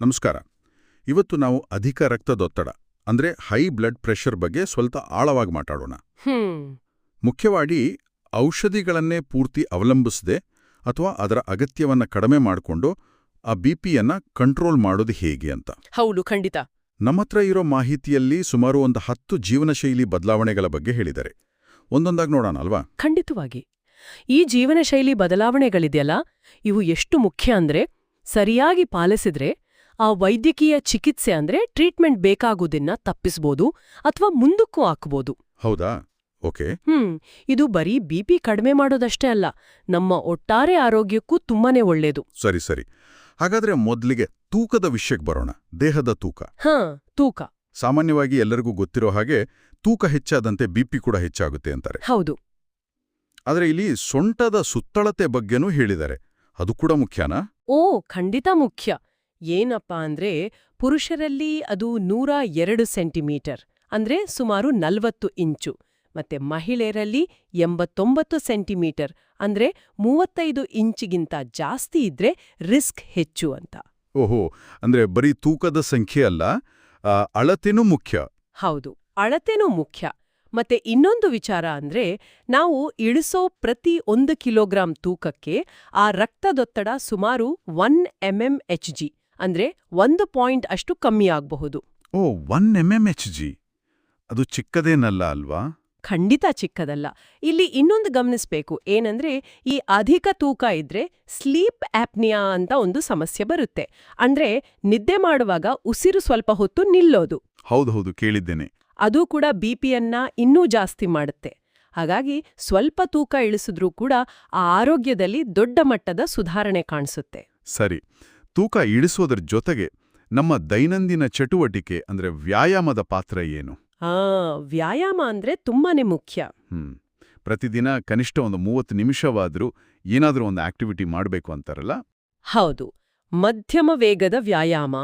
ನಮಸ್ಕಾರ. ಇವತ್ತು ನಾವು ಅಧಿಕ ರಕ್ತದೊತ್ತಡ ಅಂದ್ರೆ ಹೈ ಬ್ಲಡ್ ಪ್ರೆಷರ್ ಬಗ್ಗೆ ಸ್ವಲ್ಪ ಆಳವಾಗಿ ಮಾತಾಡೋಣ. ಹ್ಮ್. ಮುಖ್ಯವಾಗಿ ಔಷಧಿಗಳನ್ನೇ ಪೂರ್ತಿ ಅವಲಂಬಿಸದೆ ಅಥವಾ ಅದರ ಅಗತ್ಯವನ್ನ ಕಡಿಮೆ ಮಾಡಿಕೊಂಡು ಆ ಬಿಪಿಯನ್ನ ಕಂಟ್ರೋಲ್ ಮಾಡೋದು ಹೇಗೆ ಅಂತ. ಹೌದು ಖಂಡಿತ. ನಮ್ಮತ್ರ ಇರೋ ಮಾಹಿತಿಯಲ್ಲಿ ಸುಮಾರು ಒಂದು ಹತ್ತು ಜೀವನಶೈಲಿ ಬದಲಾವಣೆಗಳ ಬಗ್ಗೆ ಹೇಳಿದ್ದಾರೆ. ಒಂದೊಂದಾಗಿ ನೋಡೋಣ ಅಲ್ವಾ? ಖಂಡಿತವಾಗಿ. ಈ ಜೀವನಶೈಲಿ ಬದಲಾವಣೆಗಳಿದೆಯಲ್ಲ ಇವು ಎಷ್ಟು ಮುಖ್ಯ ಅಂದ್ರೆ ಸರಿಯಾಗಿ ಪಾಲಿಸಿದ್ರೆ ಆ ವೈದ್ಯಕೀಯ ಚಿಕಿತ್ಸೆ ಅಂದ್ರೆ ಟ್ರೀಟ್ಮೆಂಟ್ ಬೇಕಾಗುವುದನ್ನ ತಪ್ಪಿಸ್ಬೋದು ಅಥವಾ ಮುಂದಕ್ಕೂ ಹಾಕ್ಬೋದು. ಹೌದಾ? ಓಕೆ. ಹ್ಮ್ ಇದು ಬರೀ ಬಿಪಿ ಕಡಿಮೆ ಮಾಡೋದಷ್ಟೇ ಅಲ್ಲ ನಮ್ಮ ಒಟ್ಟಾರೆ ಆರೋಗ್ಯಕ್ಕೂ ತುಂಬಾನೇ ಒಳ್ಳೇದು. ಸರಿ ಸರಿ. ಹಾಗಾದ್ರೆ ಮೊದಲಿಗೆ ತೂಕದ ವಿಷಯಕ್ಕೆ ಬರೋಣ ದೇಹದ ತೂಕ. ಹಾ ತೂಕ. ಸಾಮಾನ್ಯವಾಗಿ ಎಲ್ಲರಿಗೂ ಗೊತ್ತಿರೋ ಹಾಗೆ ತೂಕ ಹೆಚ್ಚಾದಂತೆ ಬಿಪಿ ಕೂಡ ಹೆಚ್ಚಾಗುತ್ತೆ ಅಂತಾರೆ. ಹೌದು. ಆದ್ರೆ ಇಲ್ಲಿ ಸೊಂಟದ ಸುತ್ತಳತೆ ಬಗ್ಗೆನೂ ಹೇಳಿದ್ದಾರೆ. ಅದು ಕೂಡ ಮುಖ್ಯನಾ? ಓ ಖಂಡಿತ ಮುಖ್ಯ. ಏನಪ್ಪಾ ಅಂದ್ರೆ ಪುರುಷರಲ್ಲಿ ಅದು ನೂರ ಎರಡು ಸೆಂಟಿಮೀಟರ್ ಅಂದ್ರೆ ಸುಮಾರು ನಲ್ವತ್ತು ಇಂಚು ಮತ್ತೆ ಮಹಿಳೆಯರಲ್ಲಿ ಎಂಬತ್ತೊಂಬತ್ತು ಸೆಂಟಿಮೀಟರ್ ಅಂದ್ರೆ ಮೂವತ್ತೈದು ಇಂಚಿಗಿಂತ ಜಾಸ್ತಿ ಇದ್ರೆ ರಿಸ್ಕ್ ಹೆಚ್ಚು ಅಂತ. ಓಹೋ ಅಂದ್ರೆ ಬರೀ ತೂಕದ ಸಂಖ್ಯೆ ಅಲ್ಲ ಅಳತೆನೂ ಮುಖ್ಯ. ಹೌದು ಅಳತೆನೂ ಮುಖ್ಯ. ಮತ್ತೆ ಇನ್ನೊಂದು ವಿಚಾರ ಅಂದ್ರೆ ನಾವು ಇಳಿಸೋ ಪ್ರತಿ ಒಂದು ಕಿಲೋಗ್ರಾಂ ತೂಕಕ್ಕೆ ಆ ರಕ್ತದೊತ್ತಡ ಸುಮಾರು ಒನ್ ಎಂಎಂ ಎಚ್ ಜಿ ಅಂದ್ರೆ ಒಂದು ಪಾಯಿಂಟ್ ಅಷ್ಟು ಕಮ್ಮಿ ಆಗಬಹುದು. O one M M H G ಅದು ಚಿಕ್ಕದೇನಲ್ಲ ಅಲ್ವಾ? ಖಂಡಿತ ಚಿಕ್ಕದಲ್ಲ. ಇಲ್ಲಿ ಇನ್ನೊಂದು ಗಮನಿಸಬೇಕು. ಏನಂದ್ರೆ ಈ ಅಧಿಕ ತೂಕ ಇದ್ರೆ ಸ್ಲೀಪ್ ಆಪ್ನಿಯಾ ಅಂತ ಒಂದು ಸಮಸ್ಯೆ ಬರುತ್ತೆ. ಅಂದ್ರೆ ನಿದ್ದೆ ಮಾಡುವಾಗ ಉಸಿರು ಸ್ವಲ್ಪ ಹೊತ್ತು ನಿಲ್ಲೋದು. ಹೌದು ಹೌದು ಕೇಳಿದ್ದೇನೆ. ಅದು ಕೂಡ ಬಿಪಿಯನ್ನ ಇನ್ನೂ ಜಾಸ್ತಿ ಮಾಡುತ್ತೆ. ಹಾಗಾಗಿ ಸ್ವಲ್ಪ ತೂಕ ಇಳಿಸಿದ್ರೂ ಕೂಡ ಆ ಆರೋಗ್ಯದಲ್ಲಿ ದೊಡ್ಡ ಮಟ್ಟದ ಸುಧಾರಣೆ ಕಾಣಿಸುತ್ತೆ. ಸರಿ. ತೂಕ ಇಳಿಸೋದ್ರ ಜೊತೆಗೆ ನಮ್ಮ ದೈನಂದಿನ ಚಟುವಟಿಕೆ ಅಂದ್ರೆ ವ್ಯಾಯಾಮದ ಪಾತ್ರ ಏನು? ಹಾ ವ್ಯಾಯಾಮ ಅಂದ್ರೆ ತುಂಬಾನೇ ಮುಖ್ಯ. ಹ್ಮ್. ಪ್ರತಿದಿನ ಕನಿಷ್ಠ ಒಂದು ಮೂವತ್ತು ನಿಮಿಷವಾದರೂ ಏನಾದರೂ ಒಂದು ಆಕ್ಟಿವಿಟಿ ಮಾಡಬೇಕು ಅಂತಾರಲ್ಲ? ಹೌದು. ಮಧ್ಯಮ ವೇಗದ ವ್ಯಾಯಾಮ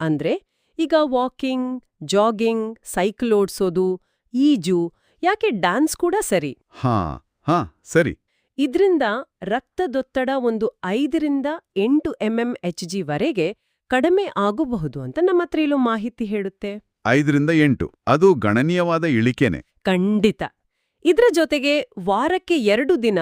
ಅಂದ್ರೆ ಈಗ ವಾಕಿಂಗ್ ಜಾಗಿಂಗ್ ಸೈಕಲ್ ಓಡಿಸೋದು ಈಜು ಯಾಕೆ ಡ್ಯಾನ್ಸ್ ಕೂಡ ಸರಿ? ಹಾ ಹಾ ಸರಿ. ಇದ್ರಿಂದ ರಕ್ತದೊತ್ತಡ ಒಂದು ಐದರಿಂದ ಎಂಟು ಎಂಎಂ ಎಚ್ ಜಿ ವರೆಗೆ ಕಡಿಮೆ ಆಗಬಹುದು ಅಂತ ನಮ್ಮ ಹತ್ರ ಇಲ್ಲೋ ಮಾಹಿತಿ ಹೇಳುತ್ತೆ. ಐದರಿಂದ ಎಂಟು. ಅದು ಗಣನೀಯವಾದ ಇಳಿಕೆನೆ. ಖಂಡಿತ. ಇದರ ಜೊತೆಗೆ ವಾರಕ್ಕೆ ಎರಡು ದಿನ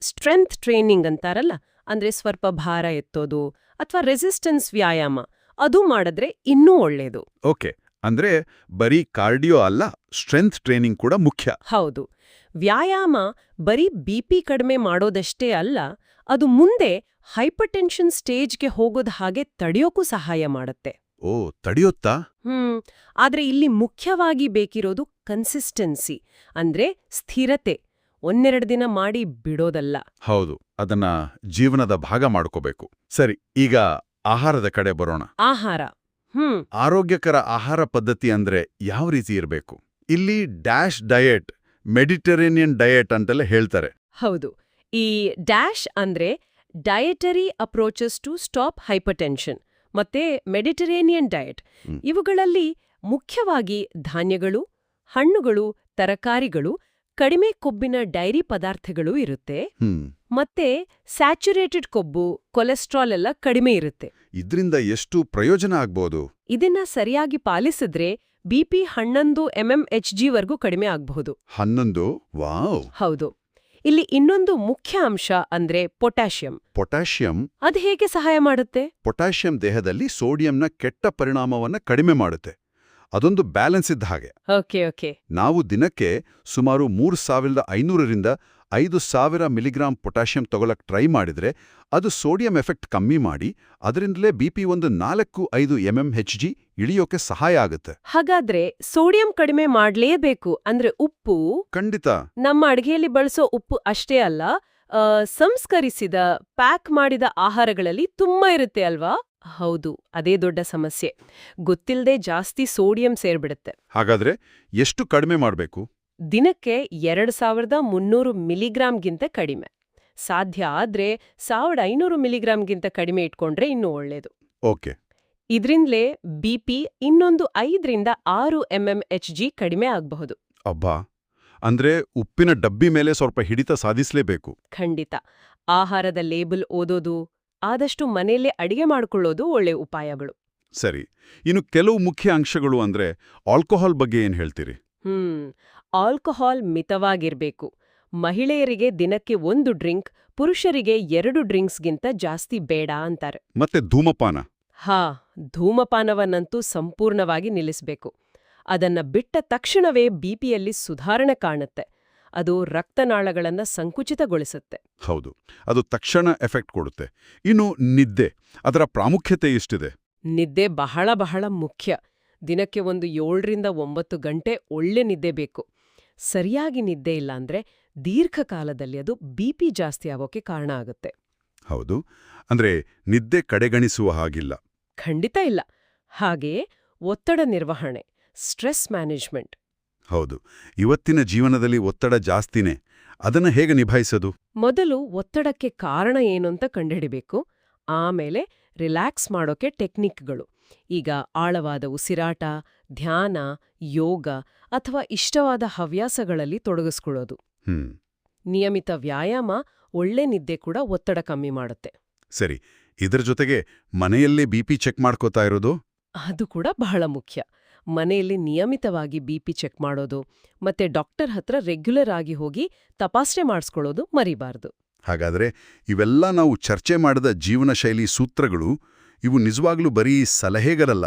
ಸ್ಟ್ರೆಂತ್ ಟ್ರೈನಿಂಗ್ ಅಂತಾರಲ್ಲ ಅಂದ್ರೆ ಸ್ವಲ್ಪ ಭಾರ ಎತ್ತೋದು ಅಥವಾ ರೆಸಿಸ್ಟೆನ್ಸ್ ವ್ಯಾಯಾಮ ಅದು ಮಾಡಿದ್ರೆ ಇನ್ನೂ ಒಳ್ಳೇದು. ಓಕೆ. ಅಂದ್ರೆ ಬರೀ ಕಾರ್ಡಿಯೋ ಅಲ್ಲ ಸ್ಟ್ರೆಂತ್ ಟ್ರೈನಿಂಗ್ ಕೂಡ ಮುಖ್ಯ. ಹೌದು. ವ್ಯಾಯಾಮ ಬರೀ ಬಿಪಿ ಕಡಿಮೆ ಮಾಡೋದಷ್ಟೇ ಅಲ್ಲ ಅದು ಮುಂದೆ ಹೈಪರ್ಟೆನ್ಷನ್ ಸ್ಟೇಜ್ಗೆ ಹೋಗೋದ ಹಾಗೆ ತಡೆಯೋಕ್ಕೂ ಸಹಾಯ ಮಾಡುತ್ತೆ. ಓ ತಡೆಯುತ್ತಾ? ಹ್ಮ್ ಆದ್ರೆ ಇಲ್ಲಿ ಮುಖ್ಯವಾಗಿ ಬೇಕಿರೋದು ಕನ್ಸಿಸ್ಟೆನ್ಸಿ ಅಂದ್ರೆ ಸ್ಥಿರತೆ. ಒಂದೆರಡು ದಿನ ಮಾಡಿ ಬಿಡೋದಲ್ಲ. ಹೌದು ಅದನ್ನ ಜೀವನದ ಭಾಗ ಮಾಡ್ಕೋಬೇಕು. ಸರಿ ಈಗ ಆಹಾರದ ಕಡೆ ಬರೋಣ. ಆಹಾರ. ಹ್ಮ್. ಆರೋಗ್ಯಕರ ಆಹಾರ ಪದ್ಧತಿ ಅಂದ್ರೆ ಯಾವ ರೀತಿ ಇರಬೇಕು? ಇಲ್ಲಿ ಡ್ಯಾಶ್ ಡಯಟ್ ಮೆಡಿಟರೇನಿಯನ್ ಡಯಟ್ ಅಂತೆಲ್ಲ ಹೇಳ್ತಾರೆ. ಹೌದು. ಈ ಡ್ಯಾಶ್ ಅಂದ್ರೆ dietary approaches to stop hypertension ಮತ್ತೆ ಮೆಡಿಟರೇನಿಯನ್ ಡಯಟ್. ಇವುಗಳಲ್ಲಿ ಮುಖ್ಯವಾಗಿ ಧಾನ್ಯಗಳು ಹಣ್ಣುಗಳು ತರಕಾರಿಗಳು ಕಡಿಮೆ ಕೊಬ್ಬಿನ ಡೈರಿ ಪದಾರ್ಥಗಳು ಇರುತ್ತೆ. ಮತ್ತೆ ಸ್ಯಾಚುರೇಟೆಡ್ ಕೊಬ್ಬು ಕೊಲೆಸ್ಟ್ರಾಲ್ ಎಲ್ಲ ಕಡಿಮೆ ಇರುತ್ತೆ. ಇದ್ರಿಂದ ಎಷ್ಟು ಪ್ರಯೋಜನ ಆಗ್ಬೋದು? ಇದನ್ನ ಸರಿಯಾಗಿ ಪಾಲಿಸಿದ್ರೆ ಬಿಪಿ ಹನ್ನೊಂದು ಎಂಎಂ ಎಚ್ ಜಿ ವರ್ಗೂ ಕಡಿಮೆ ಆಗಬಹುದು. ಹನ್ನೊಂದು? ವಾವ್! ಹೌದು. ಇಲ್ಲಿ ಇನ್ನೊಂದು ಮುಖ್ಯ ಅಂಶ ಅಂದ್ರೆ ಪೊಟ್ಯಾಷಿಯಂ. ಪೊಟ್ಯಾಷಿಯಂ? ಅದು ಹೇಗೆ ಸಹಾಯ ಮಾಡುತ್ತೆ? ಪೊಟ್ಯಾಷಿಯಂ ದೇಹದಲ್ಲಿ ಸೋಡಿಯಂನ ಕೆಟ್ಟ ಪರಿಣಾಮವನ್ನ ಕಡಿಮೆ ಮಾಡುತ್ತೆ. ಅದೊಂದು ಬ್ಯಾಲೆನ್ಸ್ ಇದ್ದ ಹಾಗೆ. Okay okay. ನಾವು ದಿನಕ್ಕೆ ಸುಮಾರು ಮೂರು ಸಾವಿರದ ಐನೂರರಿಂದ ಐದು ಸಾವಿರ ಮಿಲಿಗ್ರಾಂ ಪೊಟ್ಯಾಷಿಯಂ ತಗೊಳಕ್ ಟ್ರೈ ಮಾಡಿದ್ರೆ ಅದು ಸೋಡಿಯಂ ಎಫೆಕ್ಟ್ ಕಮ್ಮಿ ಮಾಡಿ ಅದರಿಂದಲೇ ಬಿಪಿ ಒಂದು ನಾಲ್ಕು ಐದು ಎಂ ಎಂ ಹೆಚ್ ಜಿ ಇಳಿಯೋಕೆ ಸಹಾಯ ಆಗುತ್ತೆ. ಹಾಗಾದ್ರೆ ಸೋಡಿಯಂ ಕಡಿಮೆ ಮಾಡಲೇಬೇಕು ಅಂದ್ರೆ ಉಪ್ಪು? ಖಂಡಿತ. ನಮ್ಮ ಅಡುಗೆಯಲ್ಲಿ ಬಳಸೋ ಉಪ್ಪು ಅಷ್ಟೇ ಅಲ್ಲ ಸಂಸ್ಕರಿಸಿದ ಪ್ಯಾಕ್ ಮಾಡಿದ ಆಹಾರಗಳಲ್ಲಿ ತುಂಬಾ ಇರುತ್ತೆ ಅಲ್ವಾ? ಹೌದು ಅದೇ ದೊಡ್ಡ ಸಮಸ್ಯೆ. ಗೊತ್ತಿಲ್ಲದೆ ಜಾಸ್ತಿ ಸೋಡಿಯಂ ಸೇರ್ಬಿಡುತ್ತೆ. ಹಾಗಾದ್ರೆ ಎಷ್ಟು ಕಡಿಮೆ ಮಾಡಬೇಕು? ದಿನಕ್ಕೆ ಎರಡು ಸಾವಿರದ ಮುನ್ನೂರು ಮಿಲಿಗ್ರಾಮ್ಗಿಂತ ಕಡಿಮೆ. ಸಾಧ್ಯ ಆದ್ರೆ ಸಾವಿರದ ಐನೂರು ಮಿಲಿಗ್ರಾಮ್ಗಿಂತ ಕಡಿಮೆ ಇಟ್ಕೊಂಡ್ರೆ ಇನ್ನೂ ಒಳ್ಳೇದು. ಓಕೆ. ಇದ್ರಿಂದಲೇ ಬಿಪಿ ಇನ್ನೊಂದು ಐದರಿಂದ ಆರು ಎಂಎಂ ಎಚ್ ಜಿ ಕಡಿಮೆ ಆಗಬಹುದು. ಅಬ್ಬಾ! ಅಂದ್ರೆ ಉಪ್ಪಿನ ಡಬ್ಬಿ ಮೇಲೆ ಸ್ವಲ್ಪ ಹಿಡಿತ ಸಾಧಿಸಲೇಬೇಕು. ಖಂಡಿತ. ಆಹಾರದ ಲೇಬಲ್ ಓದೋದು ಆದಷ್ಟು ಮನೆಯಲ್ಲೇ ಅಡಿಗೆ ಮಾಡ್ಕೊಳ್ಳೋದು ಒಳ್ಳೆ ಉಪಾಯಗಳು. ಸರಿ. ಇನ್ನು ಕೆಲವು ಮುಖ್ಯ ಅಂಶಗಳು ಅಂದ್ರೆ ಆಲ್ಕೋಹಾಲ್ ಬಗ್ಗೆ ಏನ್ ಹೇಳ್ತೀರಿ? ಹ್ಮ್. ಆಲ್ಕೋಹಾಲ್ ಮಿತವಾಗಿರ್ಬೇಕು. ಮಹಿಳೆಯರಿಗೆ ದಿನಕ್ಕೆ ಒಂದು ಡ್ರಿಂಕ್ ಪುರುಷರಿಗೆ ಎರಡು ಡ್ರಿಂಕ್ಸ್ಗಿಂತ ಜಾಸ್ತಿ ಬೇಡ ಅಂತಾರೆ. ಮತ್ತೆ ಧೂಮಪಾನ? ಹಾ ಧೂಮಪಾನವನ್ನಂತೂ ಸಂಪೂರ್ಣವಾಗಿ ನಿಲ್ಲಿಸಬೇಕು. ಅದನ್ನ ಬಿಟ್ಟ ತಕ್ಷಣವೇ ಬಿಪಿಯಲ್ಲಿ ಸುಧಾರಣೆ ಕಾಣುತ್ತೆ. ಅದು ರಕ್ತನಾಳಗಳನ್ನ ಸಂಕುಚಿತಗೊಳಿಸುತ್ತೆ. ಹೌದು. ಅದು ತಕ್ಷಣ ಎಫೆಕ್ಟ್ ಕೊಡುತ್ತೆ. ಇನ್ನು ನಿದ್ದೆ ಅದರ ಪ್ರಾಮುಖ್ಯತೆ ಎಷ್ಟಿದೆ? ನಿದ್ದೆ ಬಹಳ ಬಹಳ ಮುಖ್ಯ. ದಿನಕ್ಕೆ ಒಂದು ಏಳರಿಂದ ಒಂಬತ್ತು ಗಂಟೆ ಒಳ್ಳೆ ನಿದ್ದೆ ಬೇಕು. ಸರಿಯಾಗಿ ನಿದ್ದೆ ಇಲ್ಲ ಅಂದ್ರೆ ದೀರ್ಘಕಾಲದಲ್ಲಿ ಅದು ಬಿಪಿ ಜಾಸ್ತಿ ಆಗೋಕೆ ಕಾರಣ ಆಗುತ್ತೆ. ಹೌದು. ಅಂದ್ರೆ ನಿದ್ದೆ ಕಡೆಗಣಿಸುವ ಹಾಗಿಲ್ಲ. ಖಂಡಿತ ಇಲ್ಲ. ಹಾಗೆಯೇ ಒತ್ತಡ ನಿರ್ವಹಣೆ ಸ್ಟ್ರೆಸ್ ಮ್ಯಾನೇಜ್ಮೆಂಟ್. ಹೌದು. ಇವತ್ತಿನ ಜೀವನದಲ್ಲಿ ಒತ್ತಡ ಜಾಸ್ತಿನೇ. ಅದನ್ನ ಹೇಗೆ ನಿಭಾಯಿಸೋದು? ಮೊದಲು ಒತ್ತಡಕ್ಕೆ ಕಾರಣ ಏನು ಅಂತ ಕಂಡುಹಿಡಿಬೇಕು. ಆಮೇಲೆ ರಿಲ್ಯಾಕ್ಸ್ ಮಾಡೋಕೆ ಟೆಕ್ನಿಕ್ಗಳು. ಈಗ ಆಳವಾದ ಉಸಿರಾಟ ಧ್ಯಾನ ಯೋಗ ಅಥವಾ ಇಷ್ಟವಾದ ಹವ್ಯಾಸಗಳಲ್ಲಿ ತೊಡಗಿಸ್ಕೊಳ್ಳೋದು. ಹ್ಮ್. ನಿಯಮಿತ ವ್ಯಾಯಾಮ ಒಳ್ಳೆ ನಿದ್ದೆ ಕೂಡ ಒತ್ತಡ ಕಮ್ಮಿ ಮಾಡುತ್ತೆ. ಸರಿ ಇದರ ಜೊತೆಗೆ ಮನೆಯಲ್ಲೇ ಬಿಪಿ ಚೆಕ್ ಮಾಡ್ಕೋತಾ ಇರೋದು? ಅದು ಕೂಡ ಬಹಳ ಮುಖ್ಯ. ಮನೆಯಲ್ಲಿ ನಿಯಮಿತವಾಗಿ ಬಿಪಿ ಚೆಕ್ ಮಾಡೋದು ಮತ್ತೆ ಡಾಕ್ಟರ್ ಹತ್ರ ರೆಗ್ಯುಲರ್ ಆಗಿ ಹೋಗಿ ತಪಾಸಣೆ ಮಾಡಿಸ್ಕೊಳ್ಳೋದು ಮರಿಬಾರ್ದು. ಹಾಗಾದ್ರೆ ಇವೆಲ್ಲ ನಾವು ಚರ್ಚೆ ಮಾಡಿದ ಜೀವನ ಶೈಲಿ ಸೂತ್ರಗಳು ಇವು ನಿಜವಾಗ್ಲೂ ಬರೀ ಸಲಹೆಗಳಲ್ಲ.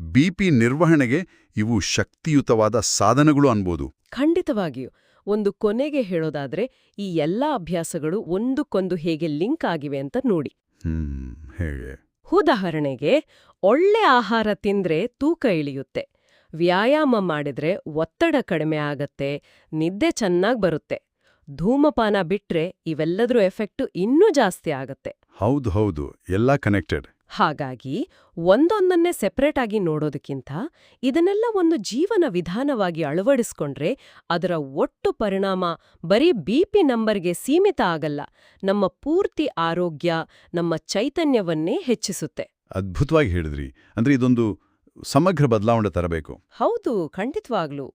ಬಿಪಿ ನಿರ್ವಹಣೆಗೆ ಇವು ಶಕ್ತಿಯುತವಾದ ಸಾಧನಗಳು ಅನ್ಬೋದು. ಖಂಡಿತವಾಗಿಯೂ. ಒಂದು ಕೊನೆಗೆ ಹೇಳೋದಾದ್ರೆ ಈ ಎಲ್ಲ ಅಭ್ಯಾಸಗಳು ಒಂದಕ್ಕೊಂದು ಹೇಗೆ ಲಿಂಕ್ ಆಗಿವೆ ಅಂತ ನೋಡಿ. ಹ್ಮ್ ಹೇಗೆ? ಉದಾಹರಣೆಗೆ ಒಳ್ಳೆ ಆಹಾರ ತಿಂದ್ರೆ ತೂಕ ಇಳಿಯುತ್ತೆ. ವ್ಯಾಯಾಮ ಮಾಡಿದ್ರೆ ಒತ್ತಡ ಕಡಿಮೆ ಆಗತ್ತೆ ನಿದ್ದೆ ಚೆನ್ನಾಗ್ ಬರುತ್ತೆ. ಧೂಮಪಾನ ಬಿಟ್ರೆ ಇವೆಲ್ಲದರೂ ಎಫೆಕ್ಟು ಇನ್ನೂ ಜಾಸ್ತಿ ಆಗತ್ತೆ. ಹೌದು ಹೌದು. ಎಲ್ಲ ಕನೆಕ್ಟೆಡ್. ಹಾಗಾಗಿ ಒಂದೊಂದನ್ನೇ ಸೆಪರೇಟ್ ಆಗಿ ನೋಡೋದಕ್ಕಿಂತ ಇದನ್ನೆಲ್ಲ ಒಂದು ಜೀವನ ವಿಧಾನವಾಗಿ ಅಳವಡಿಸ್ಕೊಂಡ್ರೆ ಅದರ ಒಟ್ಟು ಪರಿಣಾಮ ಬರೀ ಬಿಪಿ ನಂಬರ್ಗೆ ಸೀಮಿತ ಆಗಲ್ಲ ನಮ್ಮ ಪೂರ್ತಿ ಆರೋಗ್ಯ ನಮ್ಮ ಚೈತನ್ಯವನ್ನೇ ಹೆಚ್ಚಿಸುತ್ತೆ. ಅದ್ಭುತವಾಗಿ ಹೇಳಿದ್ರಿ. ಅಂದ್ರೆ ಇದೊಂದು ಸಮಗ್ರ ಬದಲಾವಣೆ ತರಬೇಕು. ಹೌದು ಖಂಡಿತವಾಗ್ಲೂ.